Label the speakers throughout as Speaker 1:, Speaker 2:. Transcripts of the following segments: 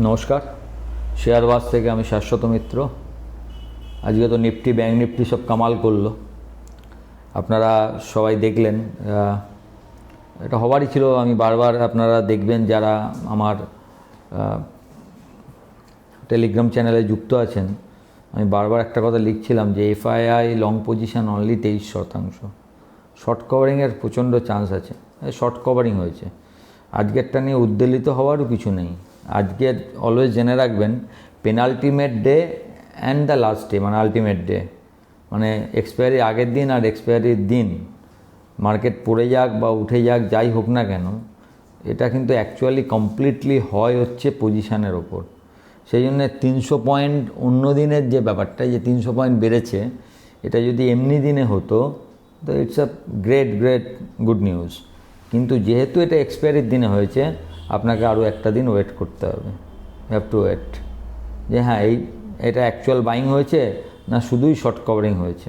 Speaker 1: নমস্কার। শেয়ারবাস থেকে আমি শাশ্বত মিত্র। আজকে তো নিফটি ব্যাঙ্ক নিফটি সব কামাল করল। আপনারা সবাই দেখলেন এটা হবারই ছিল, আমি বারবার আপনারা দেখবেন যারা আমার টেলিগ্রাম চ্যানেলে যুক্ত আছেন, আমি বারবার একটা কথা লিখছিলাম যে এফআইআই লং পজিশন অনলি তেইশ শতাংশ। শর্ট কভারিংয়ের প্রচণ্ড চান্স আছে। শর্ট কভারিং হয়েছে। আজকেরটা নিয়ে উদ্বেলিত হওয়ারও কিছু নেই। আজকে অলওয়েজ জেনে রাখবেন penultimate day and the last day মানে আলটিমেট ডে মানে এক্সপায়ারি আগের দিন আর এক্সপায়ারির দিন মার্কেট পড়ে যাক বা উঠে যাক, যাই হোক না কেন, এটা কিন্তু অ্যাকচুয়ালি কমপ্লিটলি হয় হচ্ছে পজিশানের ওপর। সেই জন্য তিনশো পয়েন্ট অন্য দিনের যে ব্যাপারটা, যে তিনশো পয়েন্ট বেড়েছে, এটা যদি এমনি দিনে হতো, তো it's a great great good news কিন্তু যেহেতু এটা এক্সপায়ারির দিনে হয়েছে আপনাকে আরও একটা দিন ওয়েট করতে হবে। হ্যাভ টু ওয়েট যে হ্যাঁ এই, এটা অ্যাকচুয়াল বাইং হয়েছে না শুধুই শর্ট কভারিং হয়েছে?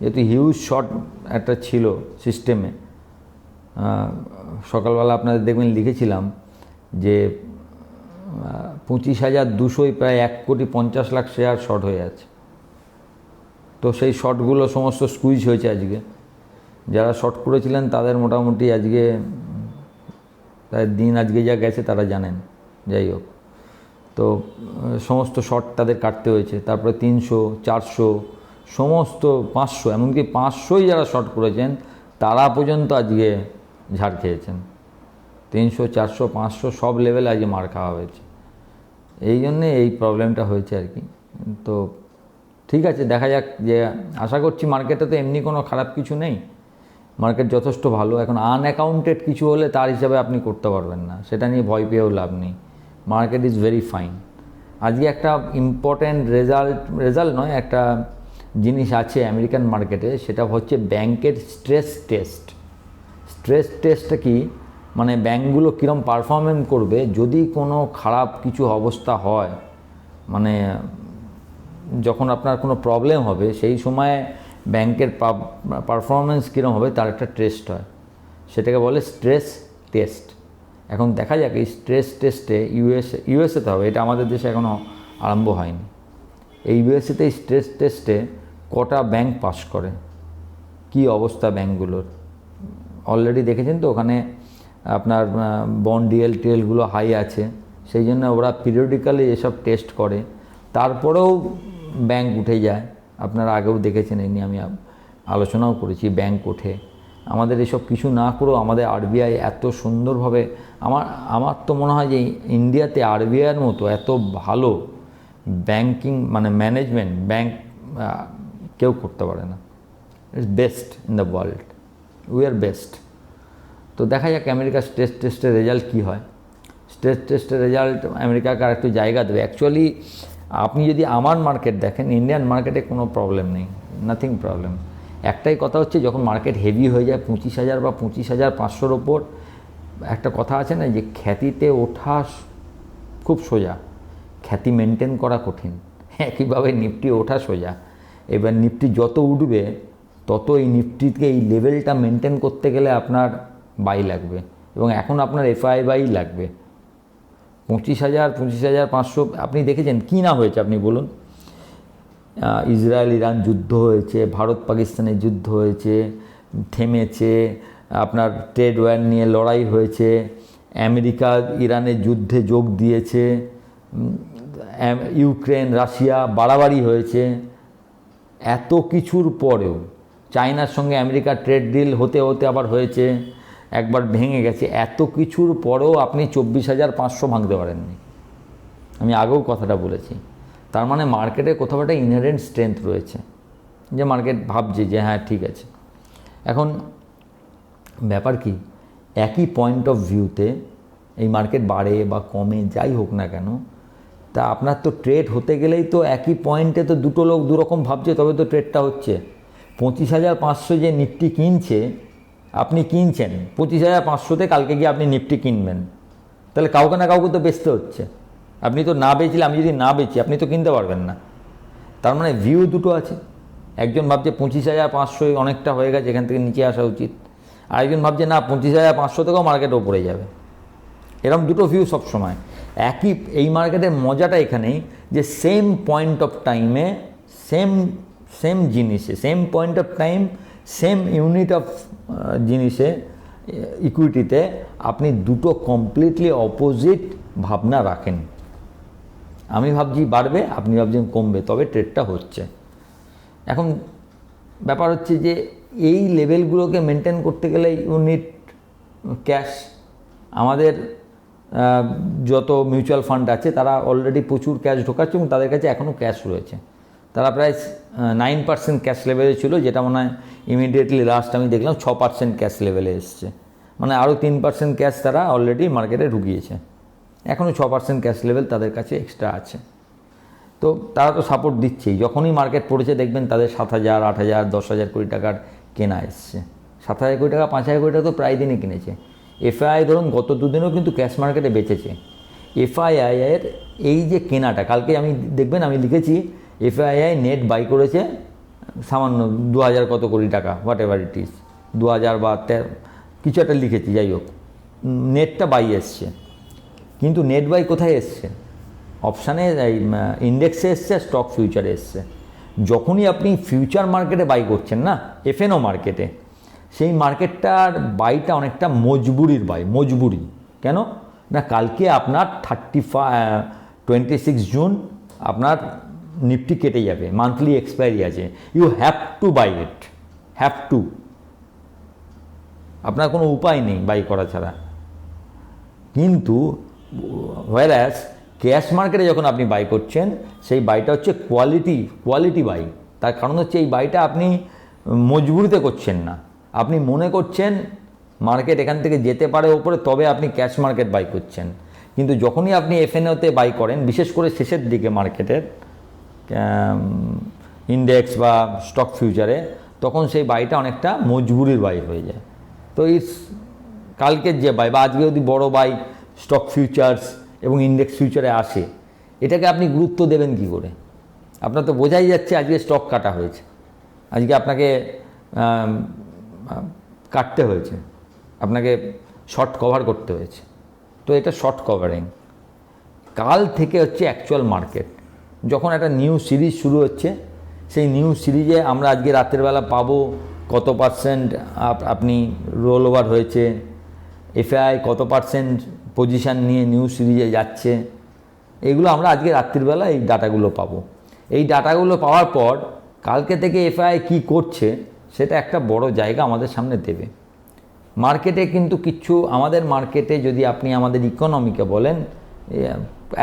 Speaker 1: যেহেতু হিউজ শর্ট একটা ছিল সিস্টেমে সকালবেলা আপনাদের দেখবেন লিখেছিলাম যে পঁচিশ হাজার দুশোই প্রায় এক কোটি পঞ্চাশ লাখ শেয়ার শর্ট হয়ে আছে। তো সেই শর্টগুলো সমস্ত স্কুইজ হয়েছে আজকে। যারা শর্ট করেছিলেন তাদের মোটামুটি আজকে তাদের দিন আজকে যা গেছে তারা জানেন, যাই হোক। তো সমস্ত শর্ট তাদের কাটতে হয়েছে, তারপরে তিনশো, চারশো, সমস্ত পাঁচশো, এমনকি পাঁচশোই যারা শট করেছেন, তারা পর্যন্ত আজকে ঝাড় খেয়েছেন। তিনশো, চারশো, পাঁচশো সব লেভেলে আজকে মার খাওয়া হয়েছে। এই জন্যে এই প্রবলেমটা হয়েছে আর কি। তো, ঠিক আছে, দেখা যাক যে, আশা করছি মার্কেটে তো এমনি কোনো খারাপ কিছু নেই। মার্কেট যথেষ্ট ভালো। এখন আনঅ্যাকাউন্টেড কিছু হলে তার হিসাবে আপনি করতে পারবেন না। সেটা নিয়ে ভয় পেয়েও লাভ নেই। মার্কেট ইজ ভেরি ফাইন আজকে একটা ইম্পর্ট্যান্ট রেজাল্ট রেজাল্ট নয়, একটা জিনিস আছে আমেরিকান মার্কেটে, সেটা হচ্ছে ব্যাংকের স্ট্রেস টেস্ট স্ট্রেস টেস্টটা কি? মানে ব্যাঙ্কগুলো কীরকম পারফরমেন্স করবে? যদি কোনো খারাপ কিছু অবস্থা হয় মানে যখন আপনার কোনো প্রবলেম হবে, সেই সময় ব্যাংকের পারফরমেন্স কীরকম হবে তার একটা টেস্ট হয়। সেটাকে বলে স্ট্রেস টেস্ট এখন দেখা যাক, এই স্ট্রেস টেস্টে ইউএসএ ইউএসএতে হবে, এটা আমাদের দেশে এখনও আরম্ভ হয়নি। এই ইউএসএতে স্ট্রেস টেস্টে কটা ব্যাংক পাস করে? কি অবস্থা ব্যাংকগুলোর? অলরেডি দেখেছেন তো, ওখানে আপনার বন্ড ডিএল টিএলগুলো হাই আছে। সেই জন্য ওরা পিরিয়ডিক্যালি এসব টেস্ট করে। তারপরেও ব্যাংক উঠে যায়। আপনারা আগেও দেখেছেন এই নিয়ে আমি আলোচনাও করেছি ব্যাংক ওঠে। আমাদের এসব কিছু না করেও আমাদের আরবিআই এত সুন্দরভাবে, আমার আমার তো মনে হয় যে ইন্ডিয়াতে আরবিআইয়ের মতো এত ভালো ব্যাংকিং মানে ম্যানেজমেন্ট ব্যাংক কেউ করতে পারে না। It's best in the world we are best তো দেখা যাক আমেরিকার স্ট্রেস টেস্টের রেজাল্ট কী হয়। স্ট্রেস টেস্টের রেজাল্ট আমেরিকাকে আর একটু জায়গা দেবে। অ্যাকচুয়ালি আপনি যদি আমার মার্কেট দেখেন ইন্ডিয়ান মার্কেটে কোনো প্রবলেম নেই নাথিং প্রবলেম একটাই কথা হচ্ছে, যখন মার্কেট হেভি হয়ে যায়, পঁচিশ হাজার বা পঁচিশ হাজার পাঁচশোর ওপর, একটা কথা আছে না যে খ্যাতিতে ওঠা খুব সোজা। খ্যাতি মেনটেন করা কঠিন। একইভাবে নিফটি ওঠা সোজা। এবার নিফটি যত উঠবে তত এই নিফটিকে এই লেভেলটা মেনটেন করতে গেলে আপনার বাই লাগবে এবং এখন আপনার এফআই বাই লাগবে। পঁচিশ হাজার পঁচিশ হাজার, পাঁচশো, আপনি দেখেছেন কী না হয়েছে, আপনি বলুন। ইসরায়েল, ইরান যুদ্ধ হয়েছে, ভারত, পাকিস্তানের যুদ্ধ হয়েছে, থেমেছে, আপনার ট্রেড ওয়ার নিয়ে লড়াই হয়েছে, আমেরিকা ইরানের যুদ্ধে যোগ দিয়েছে ইউক্রেন, রাশিয়া বাড়াবাড়ি হয়েছে। এত কিছুর পরেও চায়নার সঙ্গে আমেরিকার ট্রেড ডিল হতে হতে আবার হয়েছে। একবার ভেঙে গেছে। এত কিছুর পরেও আপনি চব্বিশ হাজার পাঁচশো ভাঙতে পারেননি। আমি আগেও কথাটা বলেছি। তার মানে মার্কেটে কোথাও একটা ইনহারেন্ট স্ট্রেংথ রয়েছে। যে মার্কেট ভাবছে যে হ্যাঁ ঠিক আছে। এখন ব্যাপার কি, একই পয়েন্ট অফ ভিউতে এই মার্কেট বাড়ে বা কমে, যাই হোক না কেন, তা আপনার তো ট্রেড হতে গেলেই তো একই পয়েন্টে তো দুটো লোক দুরকম ভাবছে, তবে তো ট্রেডটা হচ্ছে। পঁচিশ হাজার পাঁচশো যে নিফটি কিনছে আপনি কিনছেন, পঁচিশ হাজার পাঁচশোতে কালকে গিয়ে আপনি নিফটি কিনবেন। তাহলে কাউকে না কাউকে তো বেচতে হচ্ছে। আপনি তো না বেচলে, আমি যদি না বেচি, আপনি তো কিনতে পারবেন না। তার মানে ভিউ দুটো আছে। একজন ভাবছে পঁচিশ হাজার পাঁচশো অনেকটা হয়ে গেছে, এখান থেকে নিচে আসা উচিত। আরেকজন ভাবছে, না, পঁচিশ হাজার পাঁচশো থেকেও মার্কেট ওপরে যাবে। এরকম দুটো ভিউ সবসময়। একই, এই মার্কেটের মজাটা এখানেই যে সেম পয়েন্ট অফ টাইমে সেম সেম জিনিসে same point of time same unit of জিনিসে ইকুইটিতে আপনি দুটো কমপ্লিটলি অপোজিট ভাবনা রাখেন। আমি ভাবছি বাড়বে, আপনি ভাবছেন কমবে, তবে ট্রেডটা হচ্ছে। এখন ব্যাপার হচ্ছে যে, এই লেভেলগুলোকে মেনটেন করতে গেলে ইউনিট ক্যাশ আমাদের যত মিউচুয়াল ফান্ড আছে, তারা অলরেডি প্রচুর ক্যাশ ঢোকাচ্ছে এবং তাদের কাছে এখনও ক্যাশ রয়েছে। তারা প্রায় নাইন পার্সেন্ট ক্যাশ লেভেলে ছিল, যেটা মনে হয় ইমিডিয়েটলি লাস্ট আমি দেখলাম ছ পার্সেন্ট ক্যাশ লেভেলে এসছে। মানে আরও তিন পার্সেন্ট ক্যাশ তারা অলরেডি মার্কেটে ঢুকিয়েছে। এখনও ছ পার্সেন্ট ক্যাশ লেভেল তাদের কাছে এক্সট্রা আছে। তো তারা তো সাপোর্ট দিচ্ছেই। যখনই মার্কেট পড়েছে, দেখবেন তাদের সাত হাজার, আট হাজার, দশ হাজার কোটি টাকার কেনা এসছে। সাত হাজার কোটি টাকা, পাঁচ হাজার কোটি টাকা তো প্রায় দিনই কিনেছে। এফআইআই ধরুন, গত দুদিনও কিন্তু ক্যাশ মার্কেটে বেঁচেছে। এফআইআই এর এই যে কেনাটা, কালকে আমি দেখবেন আমি লিখেছি এফআইআই নেট বাই করেছে, সামান্য দু হাজার কত কোটি টাকা হোয়াট এভার ইট ইস দু হাজার বা কিছু একটা লিখেছি, যাই হোক। নেটটা বাই এসছে। কিন্তু নেট বাই কোথায় এসছে? অপশানে ইন্ডেক্সে এসছে স্টক ফিউচারে এসছে। যখনই আপনি ফিউচার মার্কেটে বাই করছেন না এফএনও মার্কেটে সেই মার্কেটটার বাইটা অনেকটা মজবুরির বাই মজবুরি। কেন? না, কালকে আপনার থার্টি টোয়েন্টি সিক্স জুন আপনার নিফটি কেটে যাবে মান্থলি এক্সপায়ারি আছে you have to buy it have to আপনার কোনো উপায় নেই বাই করা ছাড়া। কিন্তু হোয়ারাস ক্যাশ মার্কেটে যখন আপনি বাই করছেন, সেই বাইটা হচ্ছে কোয়ালিটি কোয়ালিটি বাই তার কারণ হচ্ছে এই বাইটা আপনি মজবুরিতে করছেন না। আপনি মনে করছেন মার্কেট এখান থেকে যেতে পারে ওপরে তবে আপনি ক্যাশ মার্কেট বাই করছেন। কিন্তু যখনই আপনি এফএনওতে বাই করেন, বিশেষ করে শেষের দিকে মার্কেটের ইন্ডেক্স বা স্টক ফিউচারে তখন সেই বাইটা অনেকটা মজবুরির বাই হয়ে যায়। তো ইটস কালকের যে বাই বা আজকে যদি বড় বাই স্টক ফিউচার্স এবং ইন্ডেক্স ফিউচারে আসে এটাকে আপনি গুরুত্ব দেবেন কি করে? আপনার তো বোঝাই যাচ্ছে আজকে স্টক কাটা হয়েছে। আজকে আপনাকে আম, কাটতে হয়েছে। আপনাকে শর্ট কভার করতে হয়েছে। তো এটা শর্ট কভারিং কাল থেকে হচ্ছে অ্যাকচুয়াল মার্কেট যখন একটা নিউ সিরিজ শুরু হচ্ছে, সেই নিউ সিরিজে আমরা আজকে রাতের বেলা পাবো কত পার্সেন্ট আপনি রোল ওভার হয়েছে এফআই কত পার্সেন্ট পজিশান নিয়ে নিউ সিরিজে যাচ্ছে, এগুলো আমরা আজকে রাত্রিবেলা এই ডাটাগুলো পাবো। এই ডাটাগুলো পাওয়ার পর কালকে থেকে এফআই কি করছে, সেটা একটা বড় জায়গা আমাদের সামনে দেবে। মার্কেটে কিন্তু কিচ্ছু আমাদের মার্কেটে যদি আপনি আমাদের ইকোনমিকে বলেন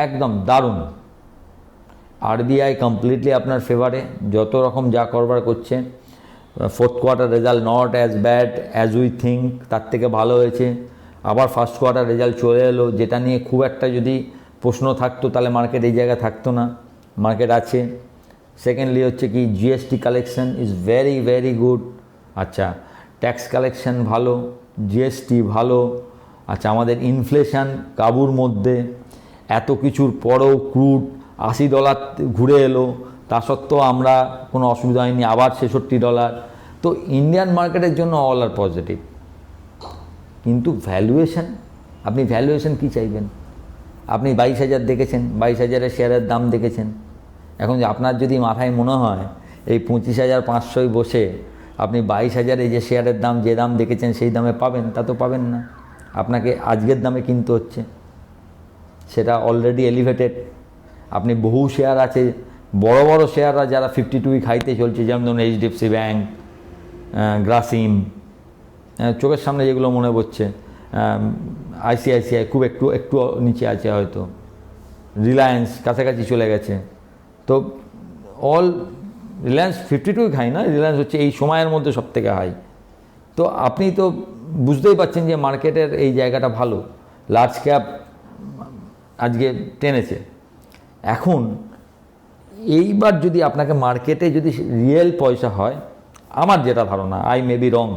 Speaker 1: একদম দারুণ। আরবিআই কমপ্লিটলি আপনার ফেভারে যত রকম যা করবার করছে fourth quarter result not as bad as we think তার থেকে ভালো হয়েছে। আবার ফার্স্ট কোয়ার্টার রেজাল্ট চলে এলো, যেটা নিয়ে খুব একটা যদি প্রশ্ন থাকতো, তাহলে মার্কেট এই জায়গায় থাকতো না। মার্কেট আছে। সেকেন্ডলি হচ্ছে কি GST collection is very very good আচ্ছা ট্যাক্স কালেকশন ভালো জিএসটি ভালো। আচ্ছা আমাদের ইনফ্লেশন কাবুর মধ্যে। এত কিছুর পরেও ক্রুড আশি ডলার ঘুরে এলো। তা সত্ত্বেও আমরা কোনো অসুবিধা হয়নি, আবার ছেষট্টি ডলার। তো ইন্ডিয়ান মার্কেটের জন্য অল আর পজিটিভ কিন্তু ভ্যালুয়েশন আপনি ভ্যালুয়েশন কী চাইবেন? আপনি বাইশ হাজার দেখেছেন, বাইশ হাজারের শেয়ারের দাম দেখেছেন। এখন আপনার যদি মাথায় মনে হয়, এই পঁচিশ হাজার পাঁচশোয় বসে আপনি বাইশ হাজারে যে শেয়ারের দাম, যে দাম দেখেছেন, সেই দামে পাবেন, তা তো পাবেন না। আপনাকে আজকের দামে কিনতে হচ্ছে। সেটা অলরেডি এলিভেটেড আপনি বহু শেয়ার আছে, বড় বড় শেয়াররা যারা ফিফটি টু হাইতে চলছে, যেমন ধরুন এইচডিএফসি ব্যাঙ্ক গ্রাসিম চোখের সামনে যেগুলো মনে পড়ছে আইসিআইসিআই খুব একটু একটু নিচে আছে হয়তো রিলায়েন্স কাছাকাছি চলে গেছে। তো all Reliance fifty two high না রিলায়েন্স হচ্ছে এই সময়ের মধ্যে সব থেকে হাই তো আপনি তো বুঝতেই পারছেন যে মার্কেটের এই জায়গাটা ভালো লার্জ ক্যাপ আজকে টেনেছে। এখন এইবার যদি আপনাকে মার্কেটে যদি রিয়েল পয়সা হয়, আমার যেটা ধারণা আই মে বি রং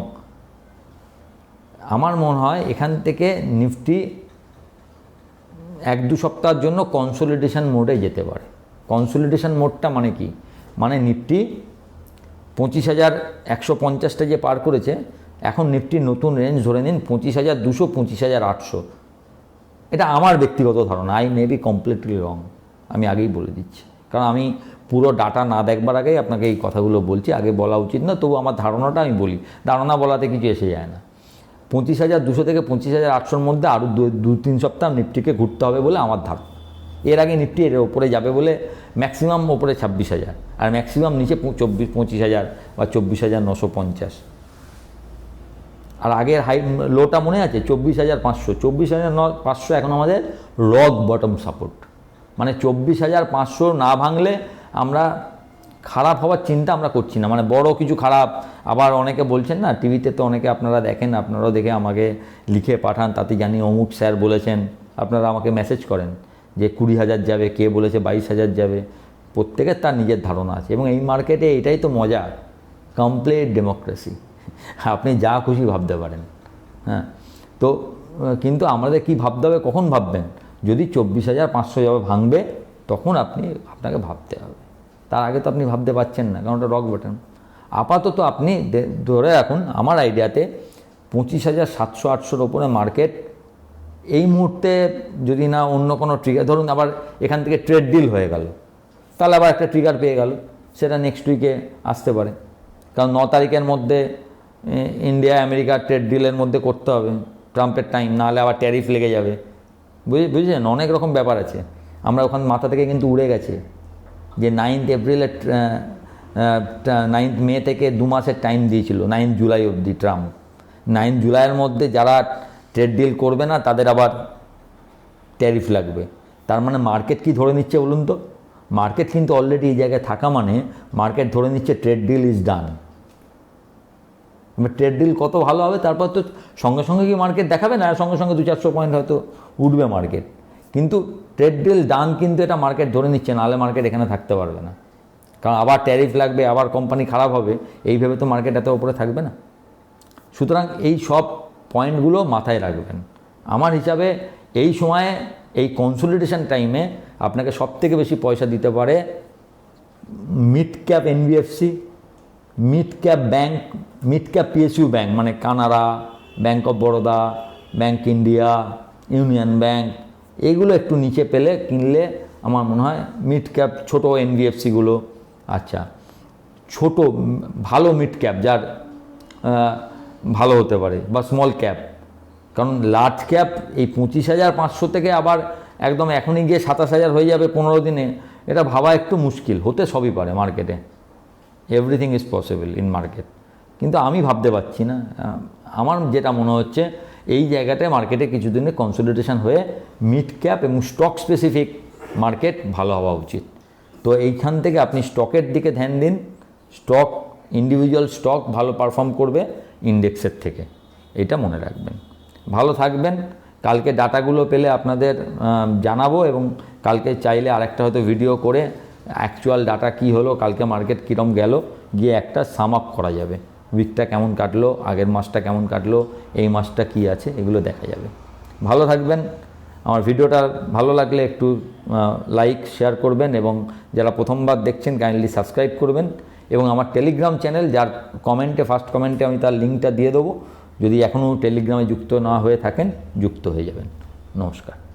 Speaker 1: আমার মনে হয় এখান থেকে নিফটি এক দু সপ্তাহের জন্য কনসোলিডেশন মোডে যেতে পারে। কনসোলিডেশন মোডটা মানে কি? মানে নিফটি পঁচিশ হাজার একশো পঞ্চাশটা যে পার করেছে, এখন নিফটির নতুন রেঞ্জ ধরে নিন পঁচিশ হাজার দুশো, পঁচিশ হাজার আটশো। এটা আমার ব্যক্তিগত ধারণা I may be completely wrong আমি আগেই বলে দিচ্ছি। কারণ আমি পুরো ডাটা না দেখবার আগেই আপনাকে এই কথাগুলো বলছি। আগে বলা উচিত না, তবু আমার ধারণাটা আমি বলি। ধারণা বলাতে কিছু এসে যায় না। পঁচিশ হাজার দুশো থেকে পঁচিশ হাজার আটশোর মধ্যে আরও দু তিন সপ্তাহ নিফটিকে ঘুরতে হবে বলে আমার ধারণা। এর আগে নিফটি এর ওপরে যাবে বলে ম্যাক্সিমাম ওপরে ছাব্বিশ হাজার। আর ম্যাক্সিমাম নিচে চব্বিশ, পঁচিশ হাজার বা চব্বিশ হাজার নশো পঞ্চাশ। আর আগের হাই লোটা মনে আছে? চব্বিশ হাজার পাঁচশো। চব্বিশ হাজার পাঁচশো এখন আমাদের রক বটম সাপোর্ট মানে চব্বিশ হাজার পাঁচশো না ভাঙলে আমরা খারাপ হওয়ার চিন্তা আমরা করছি না। মানে বড় কিছু খারাপ। আবার অনেকে বলছেন না, টিভিতে তো অনেকে আপনারা দেখেন, আপনারাও দেখে আমাকে লিখে পাঠান তাতে জানি অমুক স্যার বলেছেন, আপনারা আমাকে মেসেজ করেন যে কুড়ি হাজার যাবে, কে বলেছে বাইশ হাজার যাবে। প্রত্যেকের তার নিজের ধারণা আছে এবং এই মার্কেটে এটাই তো মজা কমপ্লিট ডেমোক্রেসি আপনি যা খুশি ভাবতে পারেন। হ্যাঁ তো, কিন্তু আমাদের কি ভাবতে হবে, কখন ভাববেন? যদি চব্বিশ হাজার পাঁচশো যাবে ভাঙবে, তখন আপনি আপনাকে ভাবতে হবে। তার আগে তো আপনি ভাবতে পারছেন না, কারণ ওটা রক বাটন আপাতত আপনি ধরে রাখুন, আমার আইডিয়াতে পঁচিশ হাজার সাতশো আটশোর ওপরে মার্কেট এই মুহূর্তে যদি না অন্য কোনো ট্রিগার ধরুন আবার এখান থেকে ট্রেড ডিল হয়ে গেল, তাহলে আবার একটা ট্রিগার পেয়ে গেল, সেটা নেক্সট উইকে আসতে পারে। কারণ ন তারিখের মধ্যে ইন্ডিয়া আমেরিকা ট্রেড ডিলের মধ্যে করতে হবে ট্রাম্পের টাইম নাহলে আবার ট্যারিফ লেগে যাবে। বুঝেছেন অনেক রকম ব্যাপার আছে। আমরা ওখান মাথা থেকে কিন্তু উড়ে গেছে। যে নাইনথ এপ্রিলের নাইনথ মে থেকে দু মাসের টাইম দিয়েছিল নাইনথ জুলাই অবধি ট্রাম্প নাইন জুলাইয়ের মধ্যে যারা ট্রেড ডিল করবে না, তাদের আবার ট্যারিফ লাগবে। তার মানে মার্কেট কি ধরে নিচ্ছে বলুন তো? মার্কেট কিন্তু অলরেডি এই জায়গায় থাকা মানে মার্কেট ধরে নিচ্ছে trade deal is done trade deal কত ভালো হবে, তারপর তো সঙ্গে সঙ্গে কি মার্কেট দেখাবে না? সঙ্গে সঙ্গে দু চারশো পয়েন্ট হয়তো উঠবে মার্কেট কিন্তু ট্রেড ডিল ডান কিন্তু এটা মার্কেট ধরে নিচ্ছে, নাহলে মার্কেট এখানে থাকতে পারবে না। কারণ আবার ট্যারিফ লাগবে, আবার কোম্পানি খারাপ হবে এইভাবে তো মার্কেট এত ওপরে থাকবে না। সুতরাং এই সব পয়েন্টগুলো মাথায় রাখবেন। আমার হিসাবে এই সময়ে এই কনসোলিডেশন টাইমে আপনাকে সব থেকে বেশি পয়সা দিতে পারে mid cap NBFC mid cap bank mid cap PSU bank মানে Canara bank of Baroda bank India union bank এগুলো একটু নিচে পেলে কিনলে আমার মনে হয় মিড ক্যাপ ছোটো এনবিএফসিগুলো আচ্ছা ছোট, ভালো মিড ক্যাপ যার ভালো হতে পারে, বা স্মল ক্যাপ কারণ লার্জ ক্যাপ এই পঁচিশ হাজার পাঁচশো থেকে আবার একদম এখনই গিয়ে সাতাশ হাজার হয়ে যাবে পনেরো দিনে, এটা ভাবা একটু মুশকিল, হতে সবই পারে মার্কেটে everything is possible in market কিন্তু আমি ভাবতে পারছি না। আমার যেটা মনে হচ্ছে, এই জায়গাটায় মার্কেটে কিছুদিনে কনসলিডেশন হয়ে মিড ক্যাপ এবং স্টক স্পেসিফিক মার্কেট ভালো হওয়া উচিত। তো এইখান থেকে আপনি স্টকের দিকে ধ্যান দিন। স্টক ইন্ডিভিজুয়াল স্টক ভালো পারফর্ম করবে ইন্ডেক্সের থেকে। এটা মনে রাখবেন। ভালো থাকবেন। কালকে ডাটাগুলো পেলে আপনাদের জানাব এবং কালকে চাইলে আরেকটা হয়তো ভিডিও করে অ্যাকচুয়াল ডাটা কি হলো, কালকে মার্কেট কীরম গেল, গিয়ে একটা সাম আপ করা যাবে। উইকটা কেমন কাটলো, আগের মাসটা কেমন কাটলো, এই মাসটা কি আছে, এগুলো দেখা যাবে। ভালো থাকবেন। আমার ভিডিওটা ভালো লাগলে একটু লাইক শেয়ার করবেন এবং যারা প্রথমবার দেখছেন কাইন্ডলি সাবস্ক্রাইব করবেন। এবং আমার টেলিগ্রাম চ্যানেল যার কমেন্টে ফার্স্ট কমেন্টে আমি তার লিঙ্কটা দিয়ে দেবো। যদি এখনও টেলিগ্রামে যুক্ত না হয়ে থাকেন, যুক্ত হয়ে যাবেন। নমস্কার।